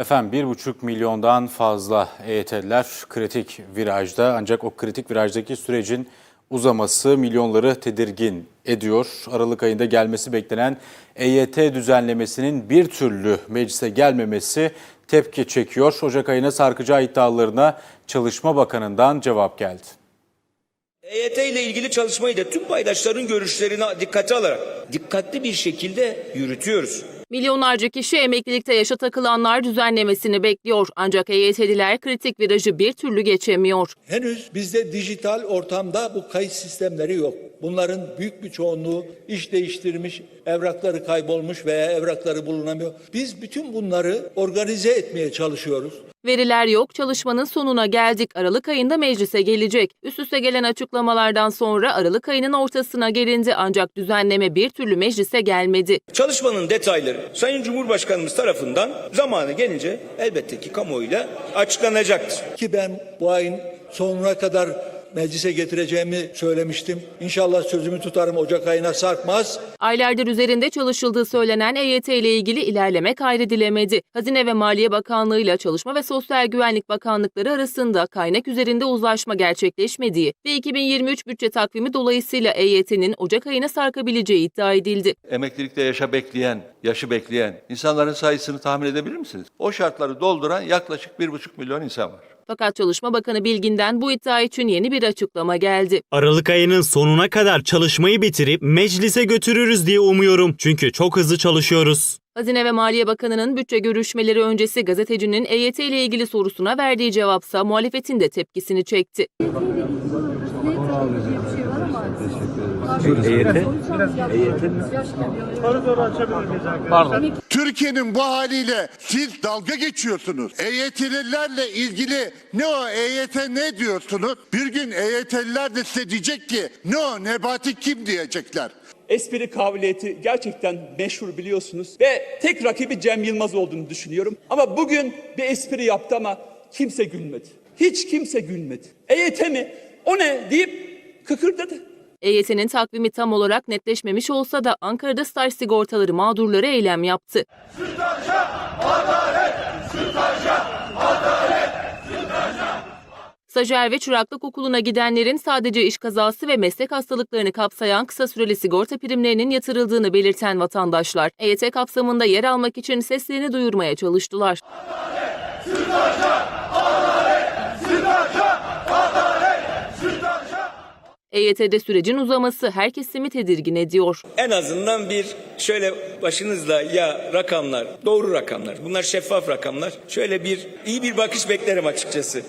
Efendim 1,5 milyondan fazla EYT'liler kritik virajda ancak o kritik virajdaki sürecin uzaması milyonları tedirgin ediyor. Aralık ayında gelmesi beklenen EYT düzenlemesinin bir türlü meclise gelmemesi tepki çekiyor. Ocak ayına sarkacağı iddialarına Çalışma Bakanı'ndan cevap geldi. EYT ile ilgili çalışmayı da tüm paydaşların görüşlerini dikkate alarak dikkatli bir şekilde yürütüyoruz. Milyonlarca kişi emeklilikte yaşa takılanlar düzenlemesini bekliyor. Ancak EYT'liler kritik virajı bir türlü geçemiyor. Henüz bizde dijital ortamda bu kayıt sistemleri yok. Bunların büyük bir çoğunluğu iş değiştirmiş, evrakları kaybolmuş veya evrakları bulunamıyor. Biz bütün bunları organize etmeye çalışıyoruz. Veriler yok, çalışmanın sonuna geldik. Aralık ayında meclise gelecek. Üst üste gelen açıklamalardan sonra Aralık ayının ortasına gelindi ancak düzenleme bir türlü meclise gelmedi. Çalışmanın detayları Sayın Cumhurbaşkanımız tarafından zamanı gelince elbette ki kamuoyuyla açıklanacaktır. Ki ben bu ayın sonuna kadar meclise getireceğimi söylemiştim. İnşallah sözümü tutarım Ocak ayına sarkmaz. Aylardır üzerinde çalışıldığı söylenen EYT ile ilgili ilerleme kaydedilemedi. Hazine ve Maliye Bakanlığı ile Çalışma ve Sosyal Güvenlik Bakanlıkları arasında kaynak üzerinde uzlaşma gerçekleşmediği ve 2023 bütçe takvimi dolayısıyla EYT'nin Ocak ayına sarkabileceği iddia edildi. emeklilikte yaşa bekleyen, yaşı bekleyen insanların sayısını tahmin edebilir misiniz? O şartları dolduran yaklaşık 1,5 milyon insan var. Fakat Çalışma Bakanı Bilgin'den bu iddia için yeni bir açıklama geldi. Aralık ayının sonuna kadar çalışmayı bitirip meclise götürürüz diye umuyorum. Çünkü çok hızlı çalışıyoruz. Hazine ve Maliye Bakanı'nın bütçe görüşmeleri öncesi gazetecinin EYT ile ilgili sorusuna verdiği cevapsa muhalefetin de tepkisini çekti. Türkiye'nin bu haliyle siz dalga geçiyorsunuz. EYT'lilerle ilgili ne o EYT ne diyorsunuz? Bir gün EYT'liler de size diyecek ki ne o Nebati kim diyecekler. Espri kabiliyeti gerçekten meşhur biliyorsunuz. Ve tek rakibi Cem Yılmaz olduğunu düşünüyorum. Ama bugün bir espri yaptı ama kimse gülmedi. Hiç kimse gülmedi. EYT mi? O ne deyip kıkırdadı. EYT'nin takvimi tam olarak netleşmemiş olsa da Ankara'da staj sigortaları mağdurları eylem yaptı. Stajyer ve çıraklık okuluna gidenlerin sadece iş kazası ve meslek hastalıklarını kapsayan kısa süreli sigorta primlerinin yatırıldığını belirten vatandaşlar, EYT kapsamında yer almak için seslerini duyurmaya çalıştılar. EYT'de sürecin uzaması her kesimi tedirgin ediyor. En azından bir şöyle başınızla ya rakamlar, doğru rakamlar, bunlar şeffaf rakamlar. Şöyle bir iyi bir bakış beklerim açıkçası.